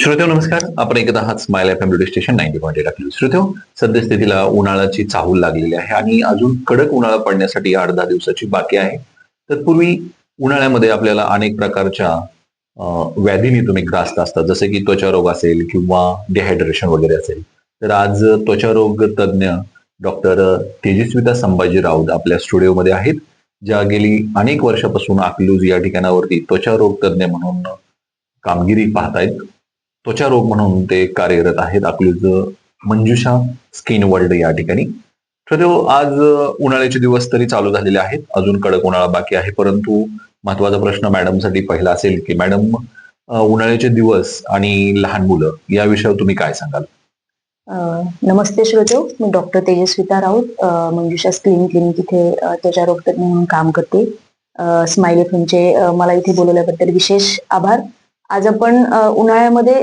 श्रोतो नमस्कार. आपण एकदा आहात smile F M radio station ninety point eight श्रोतेव सद्यस्थितीला उन्हाळ्याची चाहूल लागलेली आहे आणि अजून कडक उन्हाळा पडण्यासाठी आठ दहा दिवसाची बाकी आहे. तत्पूर्वी उन्हाळ्यामध्ये आपल्याला अनेक प्रकारच्या व्याधीने तुम्ही ग्रास्त असतात जसे की त्वचारोग असेल किंवा डिहायड्रेशन वगैरे असेल. तर आज त्वचारोग तज्ज्ञ डॉक्टर तेजस्विता संभाजी राऊत आपल्या स्टुडिओमध्ये आहेत ज्या गेली अनेक वर्षापासून अकलूज या ठिकाणावरती त्वचारोग तज्ज्ञ म्हणून कामगिरी पाहतायत. त्वचारोग म्हणून ते कार्यरत आहेत. अकलूज मंजुषा स्किन वर्ल्ड या ठिकाणी. तर आज उन्हाळ्याचे दिवस तरी चालू झालेले आहेत. अजून कडक उन्हाळा बाकी आहे. परंतु महत्त्वाचा प्रश्न मॅडमसाठी पहिला असेल की मॅडम उन्हाळ्याचे दिवस आणि लहान मुलं या विषयावर तुम्ही काय सांगाल? नमस्ते श्रोतो. मी doctor Tejasvita Raut Manjusha skin clinic इथे त्वचा रोग तज्ञ म्हणून काम करते. स्माइल एफएमचे मला इथे बोलवल्याबद्दल विशेष आभार. आज आपण उन्हाळ्यामध्ये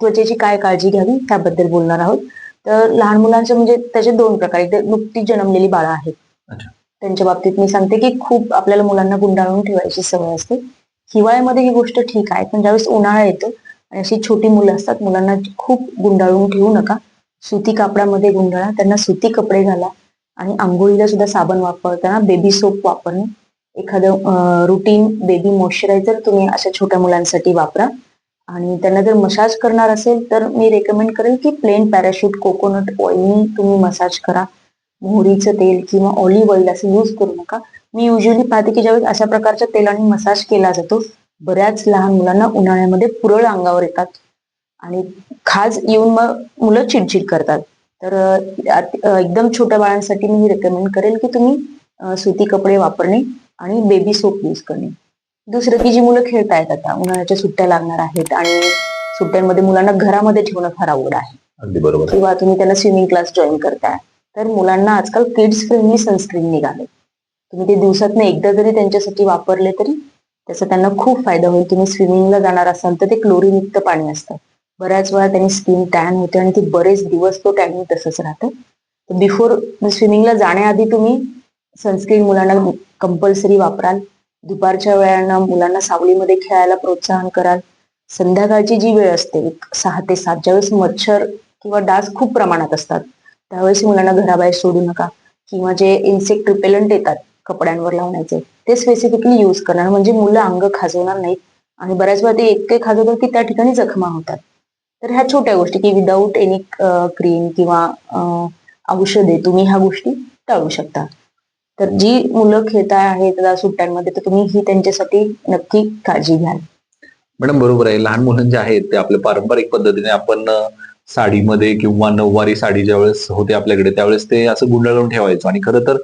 त्वचेची काय काळजी घ्यावी त्याबद्दल बोलणार आहोत. तर लहान मुलांचे म्हणजे त्याचे दोन प्रकार. एक नुकतीच जन्मलेली बाळं आहेत. त्यांच्या बाबतीत मी सांगते की खूप आपल्याला मुलांना गुंडाळून ठेवायची सवय असते. हिवाळ्यामध्ये ही गोष्ट ठीक आहे पण ज्यावेळेस उन्हाळा येतो आणि अशी छोटी मुलं असतात मुलांना खूप गुंडाळून ठेवू नका. सुती कापडामध्ये गुंडाळा त्यांना सुती कपडे घाला आणि आंघोळीला सुद्धा साबण वापरताना बेबी सोप वापरणे. एखादं रुटीन बेबी मॉइश्चरायझर तुम्ही अशा छोट्या मुलांसाठी वापरा. आणि त्यांना जर मसाज करणार असेल तर मी रेकमेंड करेल की प्लेन पॅराशूट कोकोनट ऑइलनी तुम्ही मसाज करा. मोहरीचं तेल किंवा ऑलिव्ह ऑइल असं यूज करू नका. मी युजली पाहते की ज्यावेळेस अशा प्रकारच्या तेलाने मसाज केला जातो बऱ्याच लहान मुलांना उन्हाळ्यामध्ये पुरळ अंगावर येतात. आणि खाज येऊन मग मुलं चिडचिड करतात. तर एकदम छोट्या बाळांसाठी मी रेकमेंड करेल की तुम्ही सुती कपडे वापरणे. आणि बेबी सोप यूज करणे. दुसरं की जी मुलं खेळतायत आता उन्हाळ्याच्या सुट्ट्या लागणार आहेत आणि सुट्ट्यांमध्ये मुलांना घरामध्ये ठेवणं फार आवड आहे. अगदी बरोबर. किंवा तुम्ही त्यांना स्विमिंग क्लास जॉईन करताय तर मुलांना आजकाल किड्स फ्रेंडली सनस्क्रीन निघाले. तुम्ही ते दिवसातनं एकदा जरी त्यांच्यासाठी वापरले तरी त्याचा त्यांना खूप फायदा होईल. तुम्ही स्विमिंगला जाणार असाल तर ते क्लोरीनयुक्त पाणी असतं. बऱ्याच वेळा त्यांनी स्किन टॅन होते आणि ती बरेच दिवस तो टॅनिंग तसंच राहतं. बिफोर स्विमिंगला जाण्याआधी तुम्ही सनस्क्रीन मुलांना कंपल्सरी वापराल. दुपारच्या वेळांना मुलांना सावलीमध्ये खेळायला प्रोत्साहन कराल. संध्याकाळची जी वेळ असते सहा ते सात ज्यावेळेस मच्छर किंवा डास खूप प्रमाणात असतात त्यावेळेस मुलांना घराबाहेर सोडू नका. किंवा जे इन्सेक्ट रिपेलंट येतात कपड्यांवर लावण्याचे ते स्पेसिफिकली यूज करणार. म्हणजे मुलं अंग खाजवणार नाहीत. आणि बऱ्याच वेळा ते इतके खाजवतात की त्या ठिकाणी जखमा होतात. तर ह्या छोट्या गोष्टी की विदाऊट एनी क्रीम किंवा औषधे तुम्ही ह्या गोष्टी टाळू शकता. तर जी मुलं खेळताय आहेत सुट्ट्यांमध्ये तर तुम्ही ही त्यांच्यासाठी नक्की काळजी घ्याल. मॅडम बरोबर आहे. लहान मुलं जे आहेत ते आपल्या पारंपरिक पद्धतीने आपण साडीमध्ये किंवा नऊवारी साडी ज्यावेळेस होते आपल्याकडे त्यावेळेस ते असं गुंडाळून ठेवायचं. आणि खरं तर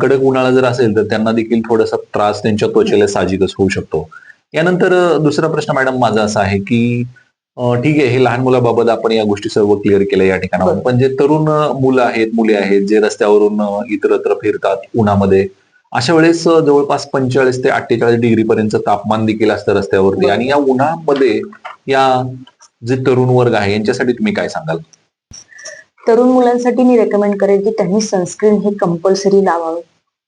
कडक उन्हाळा जर असेल तर त्यांना देखील थोडासा त्रास त्यांच्या त्वचेला साहजिकच होऊ शकतो. यानंतर दुसरा प्रश्न मॅडम माझा असा आहे की ठीक आहे हे लहान मुलाबाबत आपण या गोष्टी सर्व क्लिअर केल्या या ठिकाणावर. पण जे तरुण मुलं आहेत मुले आहेत जे रस्त्यावरून इतरत्र फिरतात उन्हामध्ये अशा वेळेस जवळपास पंचेचाळीस ते अठ्ठेचाळीस डिग्री पर्यंत तापमान देखील असतं रस्त्यावरती. आणि या उन्हामध्ये या जे तरुण वर्ग आहे यांच्यासाठी तुम्ही काय सांगाल तरुण मुलांसाठी मी रेकमेंड करेन की त्यांनी सनस्क्रीन हे कंपल्सरी लावावे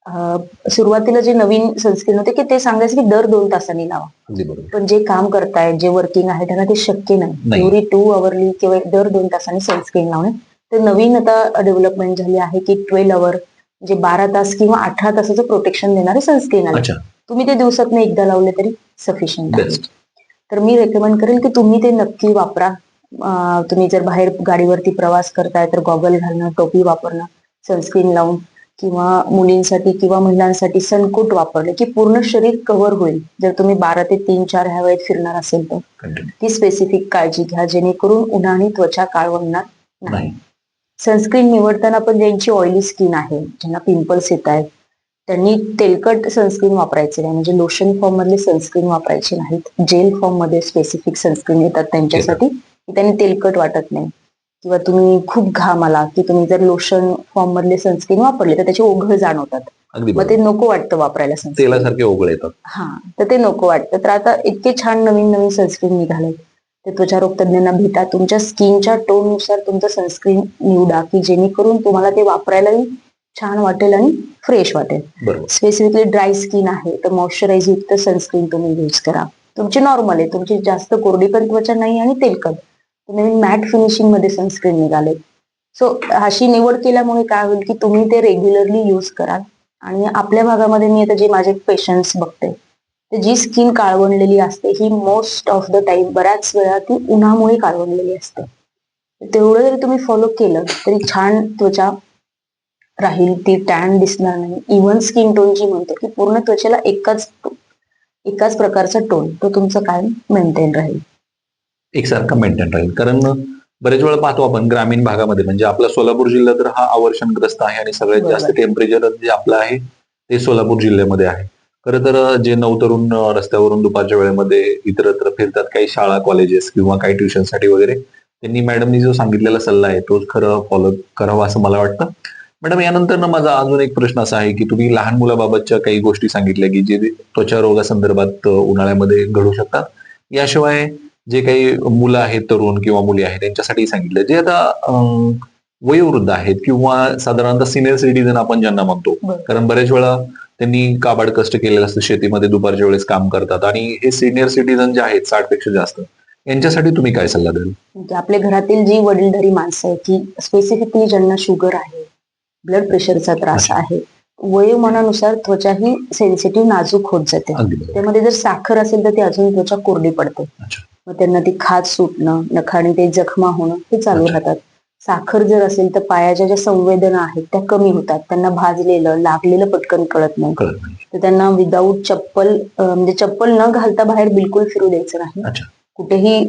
सुरुवातीला जे नवीन सनस्क्रीन होते की ते सांगायचे की दर दोन तासांनी लावा. पण जे काम करतायत जे वर्किंग आहे त्यांना ते शक्य नाही. एव्हरी टू आवरली किंवा दर दोन तासांनी सनस्क्रीन लावणे. तर नवीन आता डेव्हलपमेंट झाली आहे की ट्वेल्व आवर म्हणजे बारा तास किंवा अठरा तासाचं प्रोटेक्शन देणारे सनस्क्रीन आले अच्छा. तुम्ही ते दिवसातनं एकदा लावले तरी सफिशियंट आहे. तर मी रेकमेंड करेन की तुम्ही ते नक्की वापरा. तुम्ही जर बाहेर गाडीवरती प्रवास करताय तर गॉगल घालणं टोपी वापरणं सनस्क्रीन लावून. किंवा मुलींसाठी किंवा महिलांसाठी सनकोट वापरले की पूर्ण शरीर कव्हर होईल. जर तुम्ही बारा ते तीन चार ह्या वेळेत फिरणार असेल तर. ती स्पेसिफिक काळजी घ्या जेणेकरून उन्हाने त्वचा काळवणार नाही. सनस्क्रीन निवडताना पण ज्यांची ऑइली स्किन आहे ज्यांना पिंपल्स येत आहेत त्यांनी तेलकट सनस्क्रीन वापरायचे नाही. म्हणजे लोशन फॉर्म मधले सनस्क्रीन वापरायचे नाहीत. जेल फॉर्ममध्ये स्पेसिफिक सनस्क्रीन येतात त्यांच्यासाठी. त्यांनी तेलकट वाटत नाही. किंवा तुम्ही खूप घाम आला की तुम्ही जर लोशन फॉर्म मधले सनस्क्रीन वापरले तर त्याचे ओघळ जाणवतात. मग ते नको वाटतं वापरायला तेलासारखे ओघळ येतात. हा तर ते नको वाटतं. तर आता इतके छान नवीन नवीन सनस्क्रीन निघाले ते त्वचारोग तज्ञांना भेटा. तुमच्या स्किनच्या टोननुसार तुमचं सनस्क्रीन निवडा की जेणेकरून तुम्हाला ते वापरायलाही छान वाटेल आणि फ्रेश वाटेल. स्पेसिफिकली ड्राय स्किन आहे तर मॉइश्चराईज युक्त सनस्क्रीन तुम्ही यूज करा. तुमची नॉर्मल आहे तुमची जास्त कोरडी पण त्वचा नाही आणि तेलकट. नवीन मॅट फिनिशिंगमध्ये सनस्क्रीन निघाले. सो अशी निवड केल्यामुळे काय होईल की तुम्ही ते रेग्युलरली यूज कराल. आणि आपल्या भागामध्ये मी आता जे माझे पेशंट्स बघते तर जी स्किन काळवणलेली असते ही मोस्ट ऑफ द टाइम बऱ्याच वेळा ती उन्हामुळे काळवणलेली असते. तेवढं जरी तुम्ही फॉलो केलं तरी छान त्वचा राहील ती टॅन दिसणार नाही. इव्हन स्किन टोन जी म्हणतो की पूर्ण त्वचेला एकाच एकाच प्रकारचा टोन तो तुमचा कायम मेंटेन राहील. एकसारखा मेंटेन राहील. कारण बरेच वेळा पाहतो आपण ग्रामीण भागामध्ये म्हणजे आपला सोलापूर जिल्हा तर हा आवर्षणग्रस्त आहे आणि सगळ्यात जास्त. टेम्परेचर जे आपलं आहे ते सोलापूर जिल्ह्यामध्ये आहे. खरं तर जे नवतरुण अं, रस्त्यावरून दुपारच्या वेळेमध्ये इतरत्र फिरतात काही शाळा कॉलेजेस किंवा काही ट्युशनसाठी वगैरे त्यांनी मॅडमनी जो सांगितलेला सल्ला आहे तोच खरं फॉलो करावा असं मला वाटतं. मॅडम यानंतर ना माझा अजून एक प्रश्न असा आहे की तुम्ही लहान मुलाबाबतच्या काही गोष्टी सांगितल्या की जे त्वचा रोगासंदर्भात उन्हाळ्यामध्ये घडू शकतात. याशिवाय जे काही मुलं आहेत तरुण किंवा मुली आहेत त्यांच्यासाठी सांगितलं. जे आता वयोवृद्ध आहेत किंवा साधारणतः सिनियर सिटीजन आपण ज्यांना म्हणतो. कारण बरेच वेळा त्यांनी काबाड कष्ट केलेलं असतं. शेतीमध्ये दुपारच्या वेळेस काम करतात. आणि हे सिनियर सिटीजन जे आहेत साठपेक्षा जास्त यांच्यासाठी तुम्ही काय सल्ला द्याल? आपल्या घरातील जी वडीलधारी माणसं आहेत की स्पेसिफिकली ज्यांना शुगर आहे ब्लड प्रेशरचा त्रास. आहे वयोमानानुसार त्वचा ही सेन्सिटिव्ह नाजूक होत जाते. त्यामध्ये जर साखर असेल तर ती अजून त्वचा कोरडी पडते. मग त्यांना ती खाज सुटणं नखाने ते जखमा होणं हे चालू. राहतात. साखर जर असेल तर पायाच्या ज्या संवेदना आहेत त्या कमी होतात. त्यांना भाजलेलं लागलेलं पटकन कळत नाही. तर त्यांना विदाऊट चप्पल म्हणजे चप्पल न घालता बाहेर बिलकुल फिरू द्यायचं नाही. कुठेही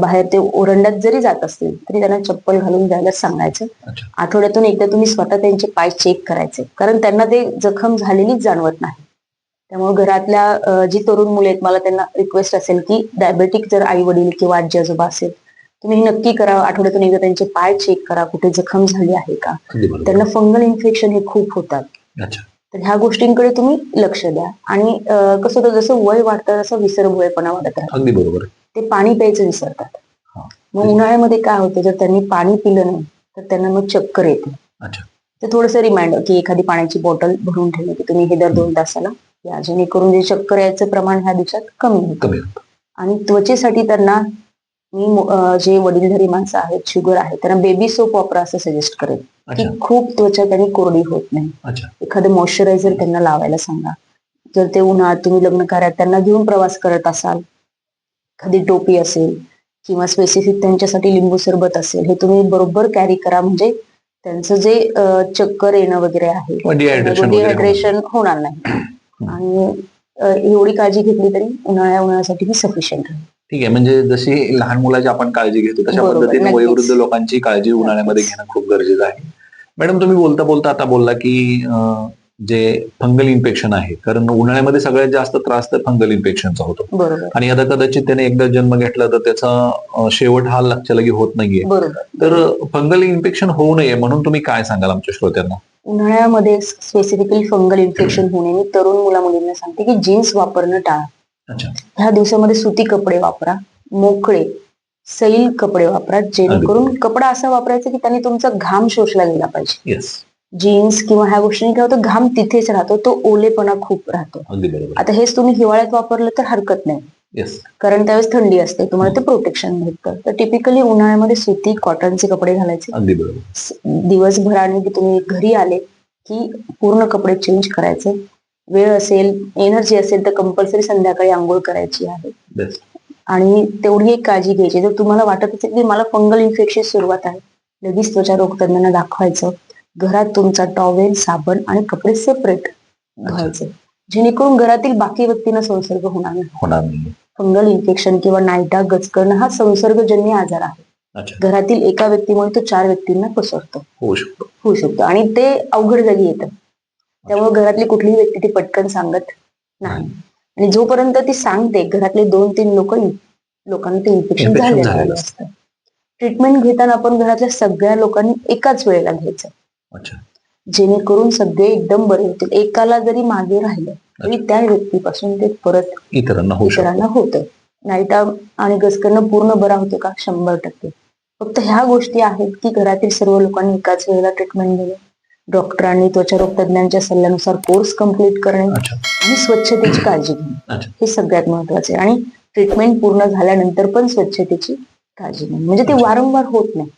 बाहेर ते ओरंड्यात जरी जात असतील तरी त्यांना चप्पल घालून जायला सांगायचं. आठवड्यातून एकदा तुम्ही स्वतः त्यांचे पाय चेक करायचे. कारण त्यांना ते जखम झालेलीच जाणवत नाही. त्यामुळे घरातल्या जी तरुण मुले आहेत मला त्यांना रिक्वेस्ट असेल की डायबेटिक जर आई वडील किंवा आजी आजोबा असेल तुम्ही नक्की करा. आठवड्यातून एकदा त्यांचे पाय चेक करा कुठे जखम झाली आहे का? त्यांना फंगल इन्फेक्शन हे खूप होतात. तर ह्या गोष्टींकडे तुम्ही लक्ष द्या. आणि कसं होतं जसं वय वाढतं तसं विसरभोळेपणा वाढत अगदी बरोबर. ते पाणी प्यायचं विसरतात. मग उन्हाळ्यामध्ये काय होतं जर त्यांनी पाणी पिलं नाही तर त्यांना मग चक्कर येते. तर थोडंसं रिमाइंडर की एखादी पाण्याची बॉटल भरून ठेवली की तुम्ही हे दर दोन तासाला या जेणेकरून जे चक्कर प्रमाण ह्या दिवसात कमी होतं. कमी होतं. आणि त्वचेसाठी त्यांना मी जे वडीलधारी माणसं आहेत शुगर आहे त्यांना बेबी सोप वापरा असं सजेस्ट करेल की खूप त्वचा त्यांनी कोरडी होत नाही. अच्छा. एखादं मॉइश्चरायझर त्यांना लावायला सांगा. जर ते उन्हाळ्यात तुम्ही लग्न कार्यात त्यांना घेऊन प्रवास करत असाल एखादी टोपी असेल किंवा स्पेसिफिक त्यांच्यासाठी लिंबू सरबत असेल हे तुम्ही बरोबर कॅरी करा. म्हणजे त्यांचं जे चक्कर येणं वगैरे आहे. डिहायड्रेशन होणार नाही. आणि एवढी काळजी घेतली तरी उन्हाळ्या उन्हाळ्यासाठी ही सफिशियंट आहे. ठीक आहे म्हणजे जशी लहान मुलाची आपण काळजी घेतो तशा पद्धतीने. वयोवृद्ध लोकांची काळजी उन्हाळ्यामध्ये. घेणं खूप गरजेचं आहे. मॅडम तुम्ही बोलता बोलता आता बोलला की जे फंगल इन्फेक्शन आहे कारण उन्हाळ्यामध्ये सगळ्यात जास्त त्रास तर फंगल इन्फेक्शनचा होतो. आणि आता कदाचित त्याने एकदा जन्म घेतला तर त्याचा शेवट हा लक्षात लगी होत नाहीये. तर फंगल इन्फेक्शन होऊ नये म्हणून तुम्ही काय सांगाल आमच्या श्रोत्यांना? उन्हाळ्यामध्ये स्पेसिफिकली फंगल इन्फेक्शन होणे मी तरुण मुला मुलींना सांगते की जीन्स वापरणं टाळा. अच्छा. ह्या दिवसामध्ये सुती कपडे वापरा मोकळे सैल कपडे वापरा जेणेकरून कपडा असा वापरायचा की त्याने तुमचा घाम शोषला गेला पाहिजे. जीन्स किंवा ह्या गोष्टीने काय होतं घाम तिथेच राहतो तो ओलेपणा खूप राहतो. आता हेच तुम्ही हिवाळ्यात वापरलं तर हरकत नाही. कारण त्यावेळेस थंडी असते तुम्हाला ते प्रोटेक्शन भेटतं. तर टिपिकली उन्हाळ्यामध्ये सुती कॉटनचे कपडे घालायचे. दिवसभराने की तुम्ही घरी आले की पूर्ण कपडे चेंज करायचे. वेळ असेल एनर्जी असेल तर कंपल्सरी संध्याकाळी आंघोळ करायची आहे. आणि तेवढी एक काळजी घ्यायची. जर तुम्हाला वाटत असेल की मला फंगल इन्फेक्शन सुरुवात आहे लगेच त्वचा रोग तज्ञांना दाखवायचं. घरात तुमचा टॉवेल साबण आणि कपडे सेपरेट धुवायचे. जेणेकरून घरातील बाकी व्यक्तींना संसर्ग होणार नाही. होणार नाही. फंगल इन्फेक्शन किंवा नायटा गचकरणं हा संसर्गजन्य आजार आहे. घरातील एका व्यक्तीमुळे तो चार व्यक्तींना पसरतो. होऊ शकतो. होऊ शकतो. आणि ते अवघड जागी येतं. त्यामुळे घरातली कुठलीही व्यक्ती ती पटकन सांगत नाही. आणि जोपर्यंत ती सांगते घरातले दोन तीन लोक लोकांना ते इन्फेक्शन झालेलं असतं. ट्रीटमेंट घेताना आपण घरातल्या सगळ्या लोकांनी एकाच वेळेला घ्यायचं. जेणेकरून सगळे एकदम बरे होतील. एकाला जरी मागे राहिलं तरी त्या व्यक्तीपासून ते परत इतरांना होतं. नाईटा आणि गसकरणं पूर्ण बरा होतो का? शंभर टक्के. फक्त ह्या गोष्टी आहेत की घरातील सर्व लोकांनी एकाच वेळेला ट्रीटमेंट घेणे डॉक्टरांनी त्वचारोग तज्ञांच्या सल्ल्यानुसार कोर्स कंप्लीट करणे आणि स्वच्छतेची काळजी घेणे. हे सगळ्यात महत्त्वाचे आणि ट्रीटमेंट पूर्ण झाल्यानंतर पण स्वच्छतेची काळजी नाही म्हणजे ते वारंवार होत नाही.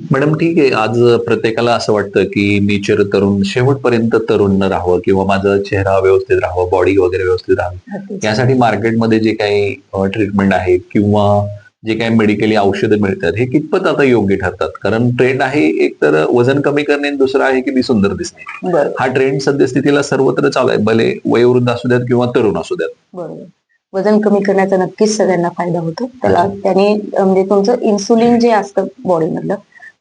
मॅडम ठीक आहे. आज प्रत्येकाला असं वाटतं की मी चिर तरुण शेवटपर्यंत तरुण न राहावं किंवा माझा चेहरा व्यवस्थित राहावं बॉडी वगैरे व्यवस्थित राहावी. यासाठी मार्केटमध्ये जे काही ट्रीटमेंट आहे किंवा जे काही मेडिकली औषधं मिळतात हे कितपत आता योग्य ठरतात? कारण ट्रेंड आहे एक तर वजन कमी करणे आणि दुसरं आहे की मी सुंदर दिसणे. हा ट्रेंड सद्यस्थितीला सर्वत्र चालू आहे. भले वयोवृद्ध असू द्यात किंवा तरुण असू द्यात. वजन कमी करण्याचा नक्कीच सगळ्यांना फायदा होतो. त्याला त्याने म्हणजे तुमचं इन्सुलिन जे असतं बॉडीमधलं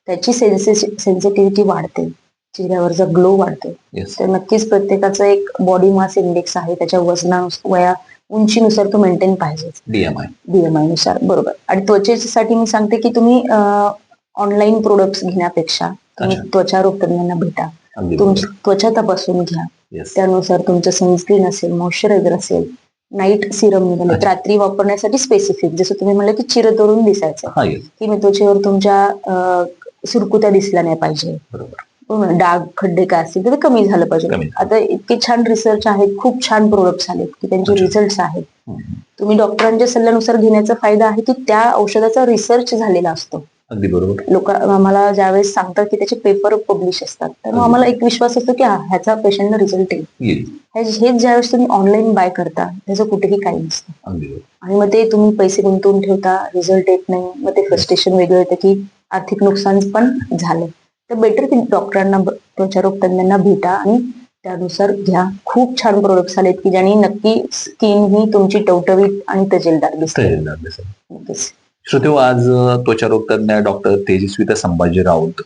त्याची सेन्सिटिव्हिटी वाढते. चेहऱ्यावरचा ग्लो वाढतो तर नक्कीच प्रत्येकाचं एक बॉडी मास इंडेक्स आहे. त्याच्या वजना वया उंचीनुसार तो मेंटेन पाहिजेच. डीएमआय बीएमआयनुसार बरोबर. आणि त्वचेसाठी मी सांगते की तुम्ही ऑनलाईन प्रोडक्ट्स घेण्यापेक्षा तुम्ही. त्वचा रोग तज्ञांना भेटा तुमची त्वचा तपासून घ्या. त्यानुसार तुमचं सनस्क्रीन असेल मॉइश्चरायझर असेल नाईट सिरम निघाले. रात्री वापरण्यासाठी स्पेसिफिक जसं तुम्ही म्हणलं की चिरतरून दिसायचं. की मी त्वचेवर तुमच्या सुरकुत्या दिसल्या नाही पाहिजे. बरोबर. ना? डाग खड्डे काय असतील तर ते कमी झालं पाहिजे. आता इतके छान रिसर्च आहेत खूप छान प्रोडक्ट्स आलेत की त्यांचे. रिझल्ट आहेत. तुम्ही डॉक्टरांच्या सल्ल्यानुसार घेण्याचा फायदा आहे की त्या औषधाचा रिसर्च झालेला असतो. अगदी बरोबर. लोक आम्हाला ज्यावेळेस सांगतात की त्याचे पेपर पब्लिश असतात तर मग. आम्हाला एक विश्वास असतो की हा, ह्याचा पेशंटला रिझल्ट येईल. हे- हेच ज्यावेळेस तुम्ही ऑनलाईन बाय करता त्याचं कुठेही काही नसतं. आणि मग ते तुम्ही पैसे गुंतवून ठेवता रिझल्ट येत नाही. मग ते फ्रस्ट्रेशन वेगळं येतं की आर्थिक नुकसान पण झालं. तर बेटर की डॉक्टरांना त्वचारोग तज्ञांना भेटा आणि त्यानुसार घ्या. खूप छान प्रोडक्ट्स आलेत की ज्यांनी नक्की स्किन ही तुमची टवटवीत आणि तजेलदार दिसते. नक्कीच. श्रोतेहो आज त्वचारोग तज्ञ डॉक्टर तेजस्विता संभाजी राऊत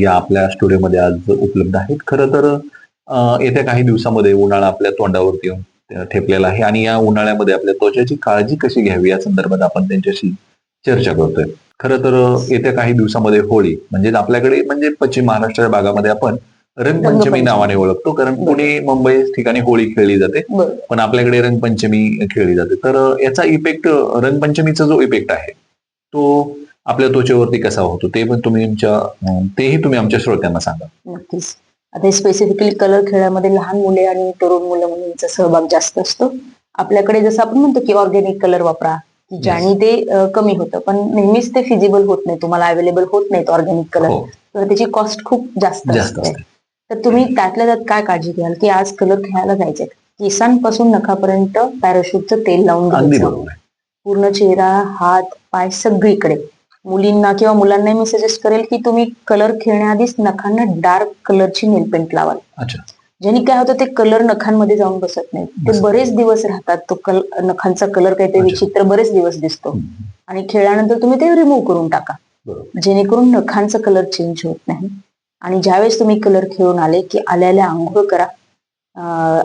या आपल्या स्टुडिओमध्ये आज उपलब्ध आहेत. खरं तर येत्या काही दिवसामध्ये उन्हाळा आपल्या तोंडावरती येऊन ठेपलेला आहे आणि या उन्हाळ्यामध्ये आपल्या त्वचेची काळजी कशी घ्यावी या संदर्भात आपण त्यांच्याशी चर्चा करतोय. खरं तर येत्या काही दिवसामध्ये होळी म्हणजे आपल्याकडे म्हणजे पश्चिम महाराष्ट्र भागामध्ये आपण रंगपंचमी. नावाने ओळखतो कारण पुणे मुंबई ठिकाणी होळी खेळली जाते पण आपल्याकडे रंगपंचमी खेळली जाते. तर याचा इफेक्ट रंगपंचमीचा जो इफेक्ट आहे तो आपल्या त्वचेवरती कसा होतो? ते पण तुम्ही तुमच्या अं, तेही तुम्ही आमच्या श्रोत्यांना सांगा. नक्कीच. आता स्पेसिफिकली कलर खेळामध्ये लहान मुले आणि तरुण मुलं मुलींचा सहभाग जास्त असतो. आपल्याकडे जसं आपण म्हणतो की ऑर्गॅनिक कलर वापरा ज्याने ते कमी होतं. पण नेहमीच ते फिजिबल होत नाही. तुम्हाला अवेलेबल होत नाहीत ऑर्गॅनिक कलर हो. तर त्याची कॉस्ट खूप जास्त असते. तर तुम्ही त्यातल्या त्यात काय काळजी घ्याल? की आज कलर खेळायला जायचे केसांपासून नखापर्यंत पॅराशूटचं तेल लावून घ्यायचं. पूर्ण चेहरा हात पाय सगळीकडे. मुलींना किंवा मुलांना मी सजेस्ट करेल की तुम्ही कलर खेळण्याआधीच नखांना डार्क कलरची नेलपेंट लावाल. अच्छा. ज्याने काय होतं ते कलर नखांमध्ये जाऊन बसत नाही ते बरेच दिवस राहतात तो कल नखांचा कलर काही ते अच्छा. विचित्र बरेच दिवस दिसतो. आणि खेळल्यानंतर तुम्ही ते रिमूव्ह करून टाका. जेणेकरून नखांचा कलर चेंज होत नाही. आणि ज्यावेळेस तुम्ही कलर खेळून आले की आल्याला आंघोळ करा.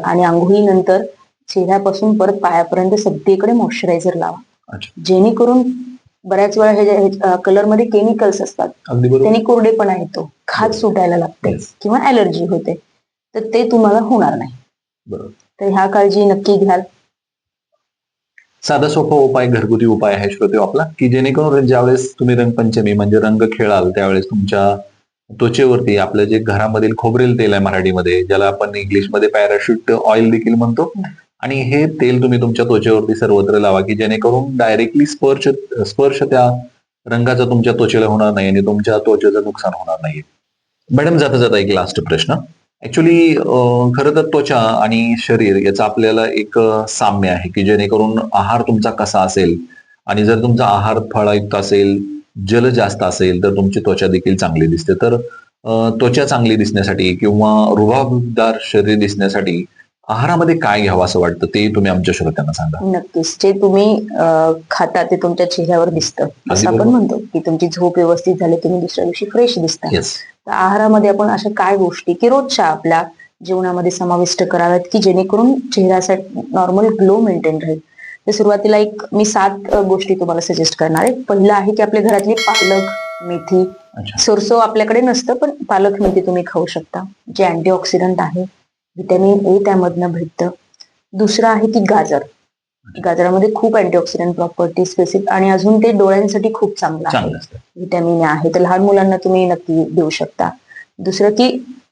आणि आंघोळीनंतर चेहऱ्यापासून परत पायापर्यंत सगळीकडे मॉइश्चरायझर लावा. जेणेकरून बऱ्याच वेळा हे कलरमध्ये केमिकल्स असतात. त्यांनी कोरडेपणा येतो. खाज सुटायला लागते. किंवा ऍलर्जी होते. तर ते तुम्हाला होणार नाही. बरोबर. तर ह्या काळजी नक्की घ्याल. साधा सोपा उपाय घरगुती उपाय आहे श्रोते आपला की जेणेकरून ज्यावेळेस तुम्ही रंगपंचमी म्हणजे रंग खेळाल त्यावेळेस तुमच्या त्वचेवरती आपलं जे घरामधील खोबरेल तेल आहे मराठीमध्ये ज्याला आपण इंग्लिशमध्ये पॅराशूट ऑइल देखील म्हणतो आणि हे तेल तुम्ही तुमच्या त्वचेवरती सर्वत्र लावा की जेणेकरून डायरेक्टली स्पर्श स्पर्श त्या रंगाचा तुमच्या त्वचेला होणार नाही आणि तुमच्या त्वचेचं नुकसान होणार नाही मॅडम जाता जाता एक लास्ट प्रश्न. ऍक्च्युली खरं तर त्वचा आणि शरीर याचा आपल्याला एक साम्य आहे की जेणेकरून आहार तुमचा कसा असेल आणि जर तुमचा आहार फळयुक्त असेल जल जास्त असेल तर तुमची त्वचा देखील चांगली दिसते. तर त्वचा चांगली दिसण्यासाठी किंवा रुबाबदार शरीर दिसण्यासाठी आहारामध्ये काय घ्यावं असं वाटतं? ते तुम्ही आमच्या श्रोत्यांना सांगा. नक्कीच. जे तुम्ही खाता ते तुमच्या चेहऱ्यावर दिसतं. असं आपण. म्हणतो की तुमची झोप व्यवस्थित झाली तुम्ही दुसऱ्या दिवशी फ्रेश दिसता. तर आहारामध्ये आपण अशा काय गोष्टी की रोजच्या आपल्या जीवनामध्ये समाविष्ट कराव्यात की जेणेकरून चेहऱ्यासाठी नॉर्मल ग्लो मेंटेन राहील. तर सुरुवातीला एक मी सात गोष्टी तुम्हाला सजेस्ट करणार आहे. पहिलं आहे की आपल्या घरातली पालक मेथी सोरसो आपल्याकडे नसतं पण पालक मेथी तुम्ही खाऊ शकता. जे अँटीऑक्सिडंट आहे व्हिटॅमिन ए त्यामधनं भेटतं. दुसरं आहे की गाजर. गाजरामध्ये खूप अँटीऑक्सिडंट प्रॉपर्टी स्पेसिफिक आणि अजून ते डोळ्यांसाठी खूप चांगलं आहे. व्हिटॅमिन आहे. तर लहान मुलांना तुम्ही नक्की देऊ शकता. दुसरं की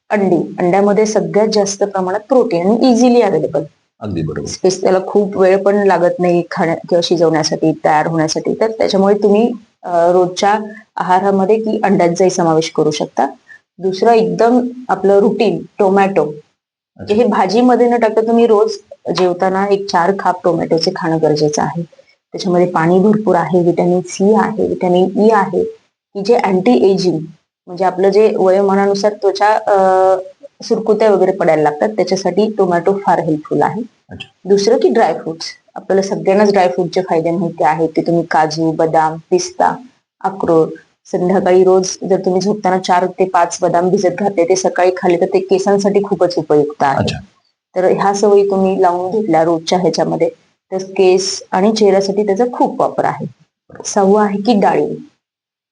अंडी. अंड्यामध्ये सगळ्यात जास्त प्रमाणात प्रोटीन आणि इझिली अवेलेबल अगदी बरोबर. स्पेस त्याला खूप वेळ पण लागत नाही खाण्या किंवा शिजवण्यासाठी तयार होण्यासाठी. तर त्याच्यामुळे तुम्ही रोजच्या आहारामध्ये की अंड्यांचाही समावेश करू शकता. दुसरं एकदम आपलं रुटीन टोमॅटो हे भाजीमध्ये न टाकता तुम्ही रोज जेवताना एक चार खाप टोमॅटोचे खाणं गरजेचं आहे. त्याच्यामध्ये पाणी भरपूर आहे विटॅमिन सी आहे विटॅमिन ई आहे की जे अँटी एजिंग म्हणजे आपलं जे वयोमानानुसार त्वचा सुरकुत्या वगैरे पडायला लागतात त्याच्यासाठी टोमॅटो फार हेल्पफुल आहे. दुसरं की ड्रायफ्रुट्स आपल्याला सगळ्यांनाच ड्रायफ्रूटचे फायदे माहिती आहेत ते तुम्ही काजू बदाम पिस्ता अक्रोड संध्याकाळी रोज जर तुम्ही झोपताना चार ते पाच बदाम भिजत घातले ते सकाळी खाल्ले तर ते केसांसाठी खूपच उपयुक्त आहे. अच्छा. तर ह्या सवयी तुम्ही लावून घेतल्या रोजच्या ह्याच्यामध्ये. तर केस आणि चेहऱ्यासाठी त्याचा खूप वापर आहे. सहावं आहे की डाळिंब.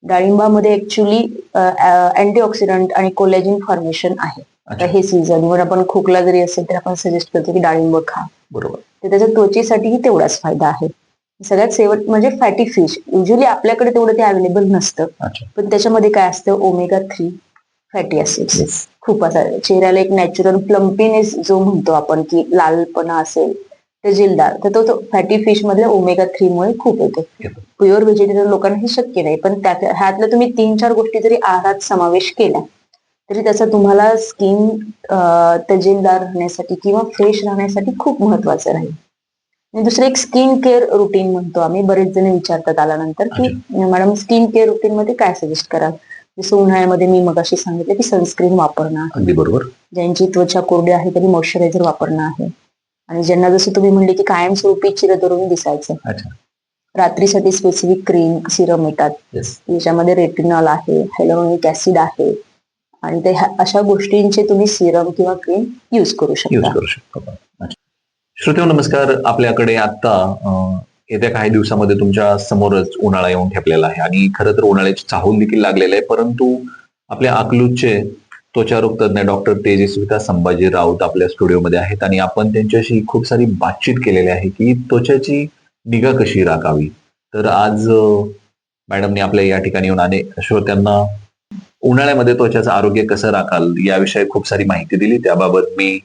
डाळिंबामध्ये ऍक्च्युली अँटीऑक्सिडंट आणि कोलॅजिन फॉर्मेशन आहे. अच्छा. हे सीझन वर आपण खोकला जरी असेल तर आपण सजेस्ट करतो की डाळिंब खा. बरोबर. तर त्याच्या त्वचेसाठीही तेवढाच फायदा आहे. सगळ्यात शेवट म्हणजे फॅटी फिश युजली आपल्याकडे तेवढं ते अवेलेबल नसतं. अच्छा. पण त्याच्यामध्ये काय असतं ओमेगा थ्री फॅटी Yes. खूप असं चेहऱ्याला एक नॅचरल प्लम्पीनेस जो म्हणतो आपण की लालपणा असेल तजेलदार तर तो फॅटी फिश मधल्या ओमेगा थ्री मुळे खूप येतो. येतो. प्युअर व्हेजिटेरियन लोकांना हे शक्य नाही पण त्यात ह्यातल्या तुम्ही तीन चार गोष्टी जरी आहारात समावेश केल्या तरी त्याचा तुम्हाला स्किन तजेलदार राहण्यासाठी किंवा फ्रेश राहण्यासाठी खूप महत्वाचं राहील. दुसरं एक स्किन केअर रुटीन म्हणतो आम्ही. बरेच जण विचारतात आल्यानंतर की मॅडम स्किन केअर रुटीन मध्ये काय सजेस्ट कराल? जसं उन्हाळ्यामध्ये मी मगाशी सांगितलं की सनस्क्रीन वापरणं. अगदी बरोबर. ज्यांची त्वचा कोरडी आहे त्यांनी मॉइश्चरायझर वापरणं आहे. आणि ज्यांना जसं तुम्ही म्हणले की कायमस्वरूपी चिरतरून दिसायचं. अच्छा. रात्रीसाठी स्पेसिफिक क्रीम सिरम येतात. येस याच्यामध्ये रेटिनॉल आहे हायलोनिक ऍसिड आहे. आणि ते ह्या- अशा गोष्टींचे तुम्ही सिरम किंवा क्रीम युज करू यूज शकता. करू शकतो आपण. अच्छा. श्रोतेहो नमस्कार. आपल्याकडे आता येत्या काही दिवसामध्ये तुमच्या समोरच उन्हाळा येऊन ठेपलेला आहे. आणि खरं तर उन्हाळ्याची चाहूल देखील लागलेलं आहे. परंतु आपल्या अकलूजचे त्वचारोग तज्ञ डॉक्टर तेजस्विता संभाजी राऊत आपल्या स्टुडिओमध्ये आहेत. आणि आपण त्यांच्याशी खूप सारी बातचीत केलेली आहे की त्वचाची निगा कशी राखावी? तर आज मॅडमने आपल्या या ठिकाणी येऊन अनेक श्रोत्यांना उन्हाळ्यामध्ये त्वचाचं आरोग्य कसं राखाल याविषयी खूप सारी माहिती दिली. त्याबाबत मी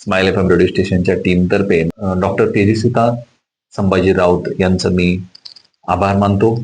स्माइल एफ एम रेडिओ स्टेशनच्या टीमतर्फे डॉक्टर तेजस्विता संभाजी राऊत यांचं मी आभार मानतो.